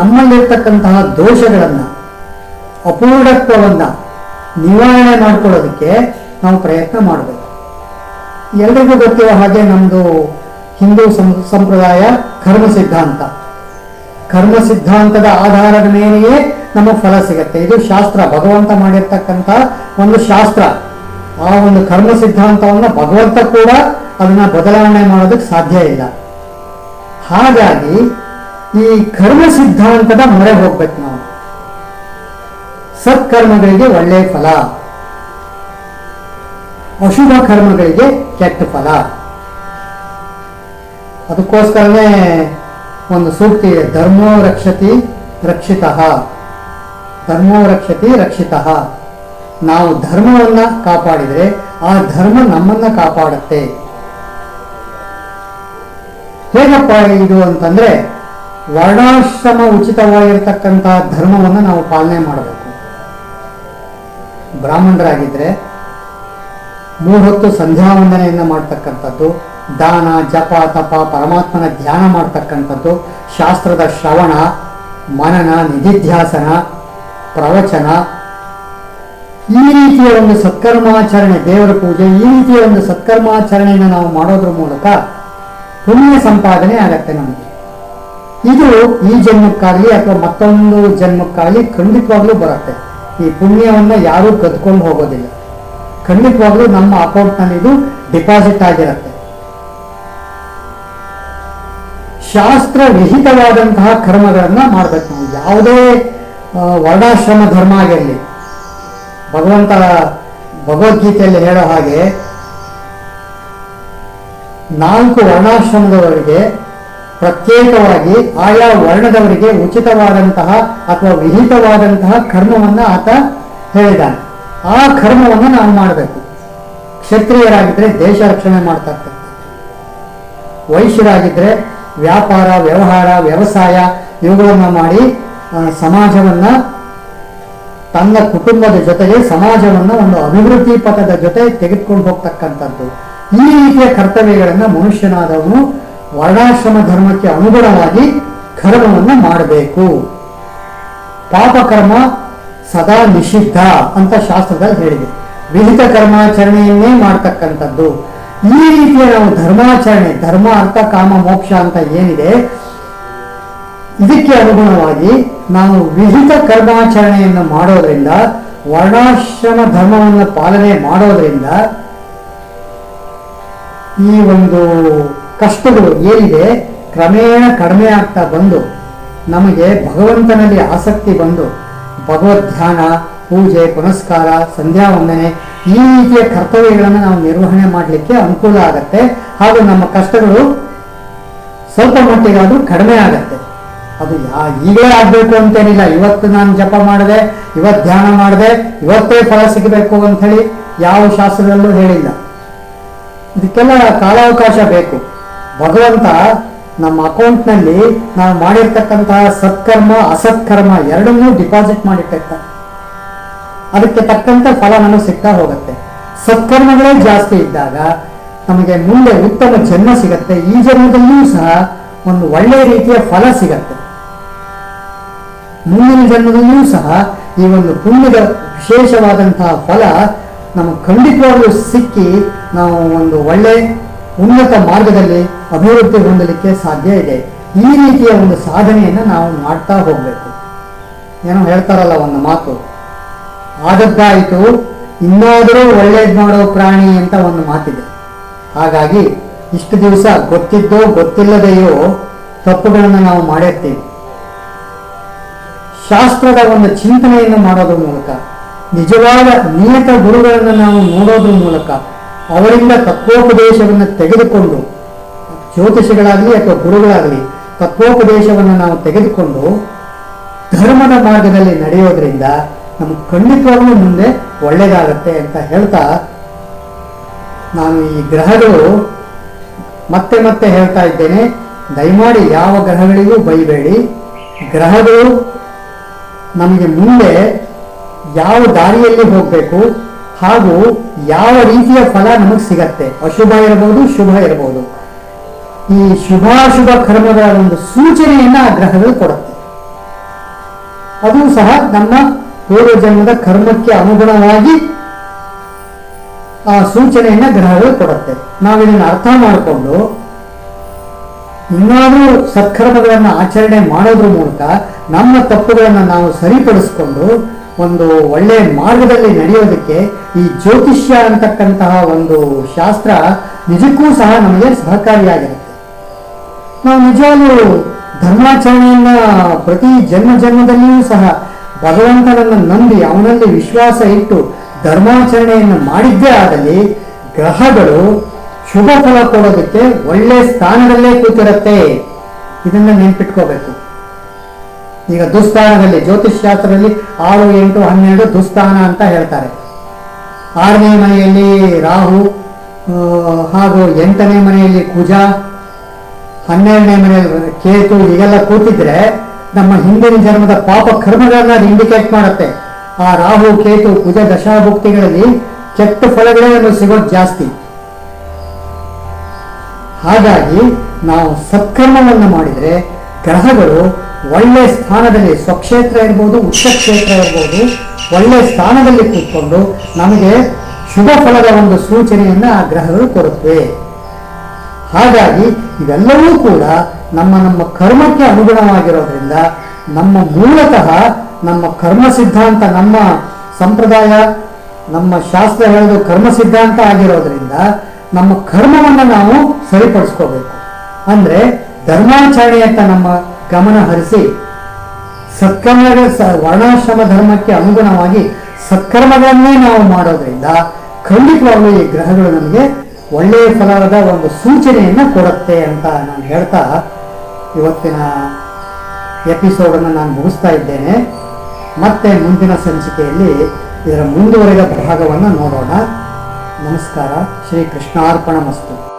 ನಮ್ಮಲ್ಲಿರ್ತಕ್ಕಂತಹ ದೋಷಗಳನ್ನು, ಅಪೂರ್ಣತ್ವವನ್ನು ನಿವಾರಣೆ ಮಾಡ್ಕೊಳ್ಳೋದಕ್ಕೆ ನಾವು ಪ್ರಯತ್ನ ಮಾಡಬೇಕು. ಎಲ್ರಿಗೂ ಗೊತ್ತಿರೋ ಹಾಗೆ ನಮ್ಮದು ಹಿಂದೂ ಸಂಪ್ರದಾಯ ಕರ್ಮ ಸಿದ್ಧಾಂತ. ಕರ್ಮ ಸಿದ್ಧಾಂತದ ಆಧಾರದ ಮೇಲೆಯೇ ನಮಗೆ ಫಲ ಸಿಗುತ್ತೆ. ಇದು ಶಾಸ್ತ್ರ, ಭಗವಂತ ಮಾಡಿರ್ತಕ್ಕಂಥ ಒಂದು ಶಾಸ್ತ್ರ. ಆ ಒಂದು ಕರ್ಮ ಸಿದ್ಧಾಂತವನ್ನು ಭಗವಂತ ಕೂಡ ಅದನ್ನ ಬದಲಾವಣೆ ಮಾಡೋದಕ್ಕೆ ಸಾಧ್ಯ ಇಲ್ಲ. ಹಾಗಾಗಿ ಈ ಕರ್ಮ ಸಿದ್ಧಾಂತದ ಮೊರೆ ಹೋಗ್ಬೇಕು ನಾವು. ಸತ್ಕರ್ಮಗಳಿಗೆ ಒಳ್ಳೆಯ ಫಲ. ಅಶುಭ ಕರ್ಮಗಳಿಗೆ ಕೆಟ್ಟ ಫಲ. ಅದಕ್ಕೋಸ್ಕರನೇ ಒಂದು ಸೂಕ್ತಿ ಇದೆ. ಧರ್ಮೋ ರಕ್ಷತಿ ರಕ್ಷಿತ. ಧರ್ಮೋ ರಕ್ಷತಿ ರಕ್ಷಿತ. ನಾವು ಧರ್ಮವನ್ನ ಕಾಪಾಡಿದರೆ ಆ ಧರ್ಮ ನಮ್ಮನ್ನ ಕಾಪಾಡುತ್ತೆ. ಹೇಗಪ್ಪ ಇದು ಅಂತಂದ್ರೆ ವರ್ಣಾಶ್ರಮ ಉಚಿತವಾಗಿರ್ತಕ್ಕಂಥ ಧರ್ಮವನ್ನು ನಾವು ಪಾಲನೆ ಮಾಡಬೇಕು. ಬ್ರಾಹ್ಮಣರಾಗಿದ್ರೆ ಮೂರು ಹೊತ್ತು ಸಂಧ್ಯಾ ವಂದನೆಯನ್ನು ಮಾಡ್ತಕ್ಕಂಥದ್ದು, ದಾನ, ಜಪ, ತಪ, ಪರಮಾತ್ಮನ ಧ್ಯಾನ ಮಾಡ್ತಕ್ಕಂಥದ್ದು, ಶಾಸ್ತ್ರದ ಶ್ರವಣ, ಮನನ, ನಿಧಿಧ್ಯಾಸನ, ಪ್ರವಚನ, ಈ ರೀತಿಯ ಒಂದು ಸತ್ಕರ್ಮಾಚರಣೆ, ದೇವರ ಪೂಜೆ, ಈ ರೀತಿಯ ಒಂದು ಸತ್ಕರ್ಮಾಚರಣೆಯನ್ನು ನಾವು ಮಾಡೋದ್ರ ಮೂಲಕ ಪುಣ್ಯ ಸಂಪಾದನೆ ಆಗತ್ತೆ ನಮಗೆ. ಇದು ಈ ಜನ್ಮಕ್ಕಾಗಲಿ ಅಥವಾ ಮತ್ತೊಂದು ಜನ್ಮಕ್ಕಾಗಲಿ ಖಂಡಿತವಾಗ್ಲೂ ಬರುತ್ತೆ. ಈ ಪುಣ್ಯವನ್ನು ಯಾರೂ ಕದ್ಕೊಂಡು ಹೋಗೋದಿಲ್ಲ. ಖಂಡಿತವಾಗ್ಲೂ ನಮ್ಮ ಅಕೌಂಟ್ನಲ್ಲಿ ಇದು ಡಿಪಾಸಿಟ್ ಆಗಿರುತ್ತೆ. ಶಾಸ್ತ್ರ ವಿಹಿತವಾದಂತಹ ಕರ್ಮಗಳನ್ನ ಮಾಡಬೇಕು ನಾವು. ಯಾವುದೇ ವರ್ಣಾಶ್ರಮ ಧರ್ಮ ಆಗಿರಲಿ ಭಗವಂತ ಭಗವದ್ಗೀತೆಯಲ್ಲಿ ಹೇಳೋ ಹಾಗೆ ನಾಲ್ಕು ವರ್ಣಾಶ್ರಮದವರಿಗೆ ಪ್ರತ್ಯೇಕವಾಗಿ ಆಯಾ ವರ್ಣದವರಿಗೆ ಉಚಿತವಾದಂತಹ ಅಥವಾ ವಿಹಿತವಾದಂತಹ ಕರ್ಮವನ್ನು ಆತ ಹೇಳಿದ್ದಾನೆ. ಆ ಕರ್ಮವನ್ನು ನಾವು ಮಾಡಬೇಕು. ಕ್ಷತ್ರಿಯರಾಗಿದ್ದರೆ ದೇಶ ರಕ್ಷಣೆ ಮಾಡ್ತಕ್ಕಂಥ ವೈಶ್ಯರಾಗಿದ್ದರೆ ವ್ಯಾಪಾರ, ವ್ಯವಹಾರ, ವ್ಯವಸಾಯ ಇವುಗಳನ್ನು ಮಾಡಿ ಸಮಾಜವನ್ನ ತನ್ನ ಕುಟುಂಬದ ಜೊತೆಗೆ ಸಮಾಜವನ್ನ ಒಂದು ಅಭಿವೃದ್ಧಿ ಪಥದ ಜೊತೆ ತೆಗೆದುಕೊಂಡು ಹೋಗ್ತಕ್ಕಂಥದ್ದು. ಈ ರೀತಿಯ ಕರ್ತವ್ಯಗಳನ್ನು ಮನುಷ್ಯನಾದವನು ವರ್ಣಾಶ್ರಮ ಧರ್ಮಕ್ಕೆ ಅನುಗುಣವಾಗಿ ಕರ್ಮವನ್ನು ಮಾಡಬೇಕು. ಪಾಪಕರ್ಮ ಸದಾ ನಿಷಿದ್ಧ ಅಂತ ಶಾಸ್ತ್ರದಲ್ಲಿ ಹೇಳಿದೆ. ವಿಹಿತ ಕರ್ಮಾಚರಣೆಯನ್ನೇ ಮಾಡ್ತಕ್ಕಂಥದ್ದು. ಈ ರೀತಿಯ ನಾವು ಧರ್ಮಾಚರಣೆ, ಧರ್ಮ ಅರ್ಥ, ಕಾಮ, ಮೋಕ್ಷ ಅಂತ ಏನಿದೆ, ಇದಕ್ಕೆ ಅನುಗುಣವಾಗಿ ನಾವು ವಿಹಿತ ಕರ್ಮಾಚರಣೆಯನ್ನು ಮಾಡೋದ್ರಿಂದ, ವರ್ಣಾಶ್ರಮ ಧರ್ಮವನ್ನು ಪಾಲನೆ ಮಾಡೋದ್ರಿಂದ ಈ ಒಂದು ಕಷ್ಟಗಳು ಏನಿದೆ, ಕ್ರಮೇಣ ಕಡಿಮೆ ಆಗ್ತಾ ಬಂದು, ನಮಗೆ ಭಗವಂತನಲ್ಲಿ ಆಸಕ್ತಿ ಬಂದು ಭಗವದ್ ಧ್ಯಾನ ಪೂಜೆ, ಪುನಸ್ಕಾರ, ಸಂಧ್ಯಾ ವಂದನೆ, ಈ ರೀತಿಯ ಕರ್ತವ್ಯಗಳನ್ನು ನಾವು ನಿರ್ವಹಣೆ ಮಾಡಲಿಕ್ಕೆ ಅನುಕೂಲ ಆಗತ್ತೆ. ಹಾಗೂ ನಮ್ಮ ಕಷ್ಟಗಳು ಸ್ವಲ್ಪ ಮಟ್ಟಿಗಾದರೂ ಕಡಿಮೆ ಆಗತ್ತೆ. ಅದು ಯಾ, ಈಗಲೇ ಆಗಬೇಕು ಅಂತೇನಿಲ್ಲ. ಇವತ್ತು ನಾನು ಜಪ ಮಾಡಿದೆ, ಇವತ್ತು ಧ್ಯಾನ ಮಾಡಿದೆ, ಇವತ್ತೇ ಫಲ ಸಿಗಬೇಕು ಅಂತ ಹೇಳಿ ಯಾವ ಶಾಸ್ತ್ರದಲ್ಲೂ ಹೇಳಿಲ್ಲ. ಇದಕ್ಕೆಲ್ಲ ಕಾಲಾವಕಾಶ ಬೇಕು. ಭಗವಂತ ನಮ್ಮ ಅಕೌಂಟ್ನಲ್ಲಿ ನಾವು ಮಾಡಿರ್ತಕ್ಕಂತಹ ಸತ್ಕರ್ಮ, ಅಸತ್ಕರ್ಮ ಎರಡನ್ನೂ ಡಿಪಾಸಿಟ್ ಮಾಡಿಟ್ಟಿರ್ತಾರೆ. ಅದಕ್ಕೆ ತಕ್ಕಂತೆ ಫಲ ನಮಗೆ ಸಿಗ್ತಾ ಹೋಗುತ್ತೆ. ಸತ್ಕರ್ಮಗಳೇ ಜಾಸ್ತಿ ಇದ್ದಾಗ ನಮಗೆ ಮುಂದೆ ಉತ್ತಮ ಜನ್ಮ ಸಿಗತ್ತೆ. ಈ ಜನ್ಮದಲ್ಲಿಯೂ ಸಹ ಒಂದು ಒಳ್ಳೆಯ ರೀತಿಯ ಫಲ ಸಿಗತ್ತೆ. ಮುಂದಿನ ಜನ್ಮದಲ್ಲಿಯೂ ಸಹ ಈ ಒಂದು ಪುಣ್ಯದ ವಿಶೇಷವಾದಂತಹ ಫಲ ನಮಗೆ ಖಂಡಿತವಾಗಲೂ ಸಿಕ್ಕಿ ನಾವು ಒಂದು ಒಳ್ಳೆ ಉನ್ನತ ಮಾರ್ಗದಲ್ಲಿ ಅಭಿವೃದ್ಧಿ ಹೊಂದಲಿಕ್ಕೆ ಸಾಧ್ಯ ಇದೆ. ಈ ರೀತಿಯ ಒಂದು ಸಾಧನೆಯನ್ನು ನಾವು ಮಾಡ್ತಾ ಹೋಗಬೇಕು. ಏನೋ ಹೇಳ್ತಾರಲ್ಲ ಒಂದು ಮಾತು. ಆದದ್ದಾಯಿತು, ಇನ್ನಾದರೂ ಒಳ್ಳೇದು ಮಾಡೋ ಪ್ರಾಣಿ ಅಂತ ಒಂದು ಮಾತಿದೆ. ಹಾಗಾಗಿ, ಇಷ್ಟು ದಿವಸ ಗೊತ್ತಿದ್ದೋ ಗೊತ್ತಿಲ್ಲದೆಯೋ ತಪ್ಪುಗಳನ್ನು ನಾವು ಮಾಡಿರ್ತೀವಿ. ಶಾಸ್ತ್ರದ ಒಂದು ಚಿಂತನೆಯನ್ನು ಮಾಡೋದ್ರ ಮೂಲಕ, ನಿಜವಾದ ನಿಯತ ಗುರುಗಳನ್ನು ನಾವು ನೋಡೋದ್ರ ಮೂಲಕ ಅವರಿಂದ ತತ್ವೋಪದೇಶವನ್ನು ತೆಗೆದುಕೊಂಡು, ಜ್ಯೋತಿಷಿಗಳಾಗಲಿ ಅಥವಾ ಗುರುಗಳಾಗಲಿ ತತ್ವೋಪದೇಶವನ್ನು ನಾವು ತೆಗೆದುಕೊಂಡು ಧರ್ಮದ ಮಾರ್ಗದಲ್ಲಿ ನಡೆಯೋದ್ರಿಂದ ನಮ್ಗೆ ಖಂಡಿತವಾಗ್ಲೂ ಮುಂದೆ ಒಳ್ಳೆಯದಾಗತ್ತೆ ಅಂತ ಹೇಳ್ತಾ ನಾನು ಈ ಗ್ರಹಗಳು ಮತ್ತೆ ಮತ್ತೆ ಹೇಳ್ತಾ ಇದ್ದೇನೆ. ದಯಮಾಡಿ ಯಾವ ಗ್ರಹಗಳಿಗೂ ಬೈಬೇಡಿ. ಗ್ರಹಗಳು ನಮಗೆ ಮುಂದೆ ಯಾವ ದಾರಿಯಲ್ಲಿ ಹೋಗಬೇಕು ಹಾಗೂ ಯಾವ ರೀತಿಯ ಫಲ ನಮಗೆ ಸಿಗತ್ತೆ? ಅಶುಭ ಇರಬಹುದು ಶುಭ ಇರಬಹುದು ಈ ಶುಭಾಶುಭ ಕರ್ಮಗಳ ಒಂದು ಸೂಚನೆಯನ್ನ ಆ ಗ್ರಹಗಳು ಕೊಡುತ್ತೆ. ಅದು ಸಹ ನಮ್ಮ ಪೂರ್ವಜನ್ಮದ ಕರ್ಮಕ್ಕೆ ಅನುಗುಣವಾಗಿ ಆ ಸೂಚನೆಯನ್ನ ಗ್ರಹಗಳು ಕೊಡುತ್ತೆ. ನಾವಿದನ್ನು ಅರ್ಥ ಮಾಡಿಕೊಂಡು ಇನ್ನಾದರೂ ಸತ್ಕರ್ಮಗಳನ್ನು ಆಚರಣೆ ಮಾಡೋದ್ರ ಮೂಲಕ ನಮ್ಮ ತಪ್ಪುಗಳನ್ನು ನಾವು ಸರಿಪಡಿಸ್ಕೊಂಡು ಒಂದು ಒಳ್ಳೆ ಮಾರ್ಗದಲ್ಲಿ ನಡೆಯೋದಕ್ಕೆ ಈ ಜ್ಯೋತಿಷ್ಯ ಅಂತಕ್ಕಂತಹ ಒಂದು ಶಾಸ್ತ್ರ ನಿಜಕ್ಕೂ ಸಹ ನಮಗೆ ಸಹಕಾರಿಯಾಗಿರುತ್ತೆ ನಾವು ನಿಜವಾಗಲೂ ಧರ್ಮಾಚರಣೆಯನ್ನ ಪ್ರತಿ ಜನ್ಮ ಜನ್ಮದಲ್ಲಿಯೂ ಸಹ ಭಗವಂತನನ್ನು ನಂಬಿ ಅವನಲ್ಲಿ ವಿಶ್ವಾಸ ಇಟ್ಟು ಧರ್ಮಾಚರಣೆಯನ್ನು ಮಾಡಿದ್ದೇ ಆದಲ್ಲಿ ಗ್ರಹಗಳು ಶುಭ ಫಲ ಕೊಡೋದಕ್ಕೆ ಒಳ್ಳೆ ಸ್ಥಾನದಲ್ಲೇ ಕೂತಿರುತ್ತೆ. ಇದನ್ನ ನೆನ್ಪಿಟ್ಕೋಬೇಕು. ಈಗ ದುಸ್ಥಾನದಲ್ಲಿ, ಜ್ಯೋತಿಷ್ ಶಾಸ್ತ್ರದಲ್ಲಿ ಆರು, ಎಂಟು, ಹನ್ನೆರಡು ದುಸ್ಥಾನ ಅಂತ ಹೇಳ್ತಾರೆ. ಆರನೇ ಮನೆಯಲ್ಲಿ ರಾಹು ಹಾಗೂ ಎಂಟನೇ ಮನೆಯಲ್ಲಿ ಕುಜ, ಹನ್ನೆರಡನೇ ಮನೆಯಲ್ಲಿ ಕೇತು, ಹೀಗೆಲ್ಲ ಕೂತಿದ್ರೆ ನಮ್ಮ ಹಿಂದಿನ ಜನ್ಮದ ಪಾಪ ಕರ್ಮಗಳನ್ನ ಅದು ಇಂಡಿಕೇಟ್ ಮಾಡುತ್ತೆ. ಆ ರಾಹು, ಕೇತು, ಕುಜ ದಶಾಭುಕ್ತಿಗಳಲ್ಲಿ ಕೆಟ್ಟ ಫಲಗಳೇ ನಮಗೆ ಸಿಗೋದು ಜಾಸ್ತಿ. ಹಾಗಾಗಿ ನಾವು ಸತ್ಕರ್ಮವನ್ನು ಮಾಡಿದರೆ ಗ್ರಹಗಳು ಒಳ್ಳೆ ಸ್ಥಾನದಲ್ಲಿ ಸ್ವಕ್ಷೇತ್ರ ಇರ್ಬೋದು, ಉಚ್ಚ ಕ್ಷೇತ್ರ ಇರ್ಬೋದು, ಒಳ್ಳೆ ಸ್ಥಾನದಲ್ಲಿ ಕೂತ್ಕೊಂಡು ನಮಗೆ ಶುಭ ಫಲದ ಒಂದು ಸೂಚನೆಯನ್ನು ಆ ಗ್ರಹಗಳು ಕೊಡುತ್ತವೆ. ಹಾಗಾಗಿ ಇವೆಲ್ಲವೂ ಕೂಡ ನಮ್ಮ ನಮ್ಮ ಕರ್ಮಕ್ಕೆ ಅನುಗುಣವಾಗಿರೋದ್ರಿಂದ ನಮ್ಮ ಮೂಲತಃ ನಮ್ಮ ಕರ್ಮ ಸಿದ್ಧಾಂತ, ನಮ್ಮ ಸಂಪ್ರದಾಯ, ನಮ್ಮ ಶಾಸ್ತ್ರ ಹೇಳೋದು ಕರ್ಮ ಸಿದ್ಧಾಂತ ಆಗಿರೋದ್ರಿಂದ ನಮ್ಮ ಕರ್ಮವನ್ನು ನಾವು ಸರಿಪಡಿಸ್ಕೋಬೇಕು. ಅಂದ್ರೆ ಅಂತ ನಮ್ಮ ಗಮನ ಹರಿಸಿ ಸತ್ಕರ್ಮಗಳ ಸ- ವರ್ಣಾಶ್ರಮ ಧರ್ಮಕ್ಕೆ ಅನುಗುಣವಾಗಿ ಸತ್ಕರ್ಮಗಳನ್ನೇ ನಾವು ಮಾಡೋದ್ರಿಂದ ಖಂಡಿತವಾಗ್ಲೂ ಈ ಗ್ರಹಗಳು ನಮಗೆ ಒಳ್ಳೆಯ ಫಲದ ಒಂದು ಸೂಚನೆಯನ್ನು ಕೊಡುತ್ತೆ ಅಂತ ನಾನು ಹೇಳ್ತಾ ಇವತ್ತಿನ ಎಪಿಸೋಡನ್ನು ನಾನು ಮುಗಿಸ್ತಾ ಇದ್ದೇನೆ. ಮತ್ತೆ ಮುಂದಿನ ಸಂಚಿಕೆಯಲ್ಲಿ ಇದರ ಮುಂದುವರೆದ ಭಾಗವನ್ನು ನೋಡೋಣ. ನಮಸ್ಕಾರ. ಶ್ರೀ ಕೃಷ್ಣಾರ್ಪಣ ಮಸ್ತು